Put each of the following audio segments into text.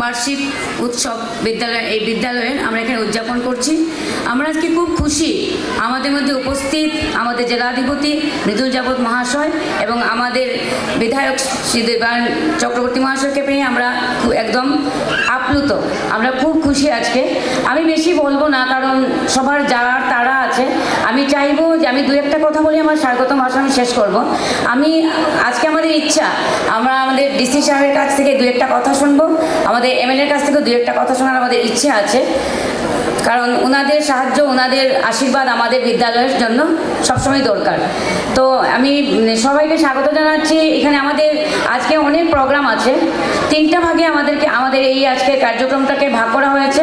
বার্ষিক উৎসব বিদ্যালয়, এই বিদ্যালয়ে আমরা এখানে উদযাপন করছি। আমরা আজকে খুব খুশি আমাদের মধ্যে উপস্থিত আমাদের জেলাধিপতি মৃদুল যাবত মহাশয় এবং আমাদের বিধায়ক শ্রী দেবায়ন চক্রবর্তী মহাশয়কে পেয়ে আমরা একদম আপ্লুত আমরা খুব খুশি আজকে। আমি বেশি বলব না, কারণ সবার যারা তারা আছে, আমি চাইব যে আমি দু একটা কথা বলে, আমার স্বাগত ভাষণ শেষ করব। আমি, আজকে আমাদের ইচ্ছা, আমরা আমাদের ডিসি সাহেবের কাছ থেকে দু একটা কথা শুনব। আমাদের এমএলএর কাছ থেকে দু একটা কথা শোনার আমাদের ইচ্ছে আছে। কারণ ওনাদের সাহায্য ওনাদের আশীর্বাদ আমাদের বিদ্যালয়ের জন্য সবসময় দরকার। তো আমি সবাইকে স্বাগত জানাচ্ছি। এখানে আমাদের আজকে অনেক প্রোগ্রাম আছে। তিনটা ভাগে আমাদেরকে, আমাদের এই আজকের কার্যক্রমটাকে ভাগ করা হয়েছে।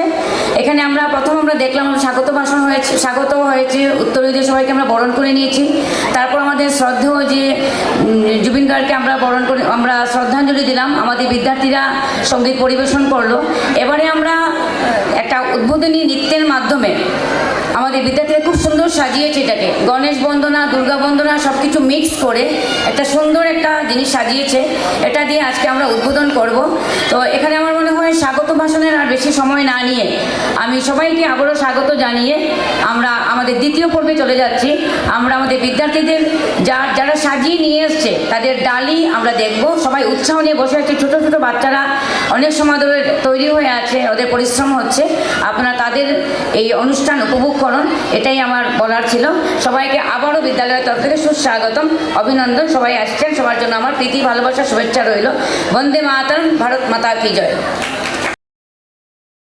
এখানে আমরা, প্রথম আমরা দেখলাম স্বাগত ভাষণ হয়েছে, স্বাগত হয়েছে উত্তরীয় সবাইকে আমরা বরণ করে নিয়েছি। তারপর আমাদের শ্রদ্ধেয় যে জুবিন গার্গকে আমরা বরণ করে, আমরা শ্রদ্ধাঞ্জলি দিলাম। আমাদের বিদ্যার্থীরা সংগীত পরিবেশন করল। এবারে আমরা একটা উদ্বোধনী নৃত্যের মাধ্যমে আমাদের বিদ্যার্থীরা খুব সুন্দর সাজিয়েছে এটাকে। গণেশ বন্দনা, দুর্গা বন্দনা সব কিছু মিক্স করে একটা সুন্দর একটা জিনিস সাজিয়েছে। এটা দিয়ে আজকে আমরা উদ্বোধন করব। তো এখানে আমার মনে হয় স্বাগত ভাষণের আর বেশি সময় না নিয়ে আমি সবাইকে আবারও স্বাগত জানিয়ে আমরা পর্বে চলে যাচ্ছি। আমরা আমাদের বিদ্যার্থীদের যা, যারা সাজিয়ে নিয়ে এসছে, তাদের ডালি আমরা দেখব। সবাই উৎসাহ নিয়ে বসে আছে। ছোটো ছোটো বাচ্চারা অনেক সময় ধরে তৈরি হয়ে আছে, ওদের পরিশ্রম হচ্ছে। আপনারা তাদের এই অনুষ্ঠান উপভোগ করুন, এটাই আমার বলার ছিল। সবাইকে আবারও বিদ্যালয়ের তরফ থেকে সুস্বাগতম, অভিনন্দন। সবাই আসছেন, সবার জন্য আমার প্রীতি, ভালোবাসা, শুভেচ্ছা রইল। বন্দে মাতারম, ভারত মাতা কি জয়।